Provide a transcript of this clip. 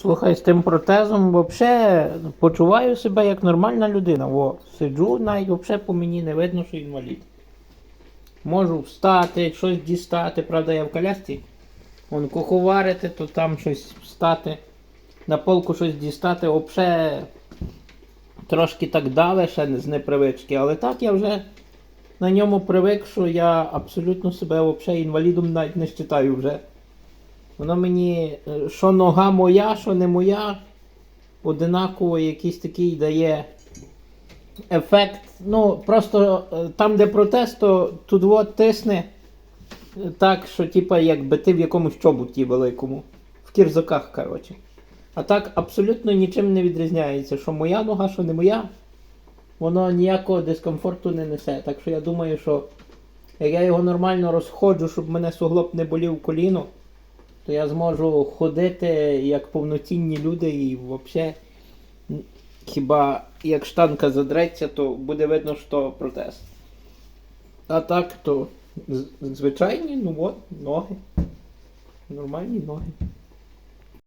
Слухай, з тим протезом взагалі почуваю себе як нормальна людина. Во, сиджу, навіть взагалі по мені не видно, що інвалід. Можу встати, щось дістати, правда, я в колясці. Вон куховарити, то там щось встати, на полку щось дістати, взагалі трошки так дали ще з непривички, але так я вже на ньому привик, що я абсолютно себе взагалі інвалідом навіть не вважаю вже. Воно мені, е, що нога моя, що не моя, одинаково якийсь такий дає ефект. Ну, просто е, там, де протест, то тут от тисне так, що типа якби ти в якомусь чоботі великому. В кірзаках, коротше. А так абсолютно нічим не відрізняється, що моя нога, що не моя. Воно ніякого дискомфорту не несе. Так що я думаю, що як я його нормально розходжу, щоб мене суглоб не болів коліно, то я зможу ходити як повноцінні люди і взагалі. Хіба як штанка задреться, то буде видно, що протест. А так, то звичайні, ну от, ноги. Нормальні ноги.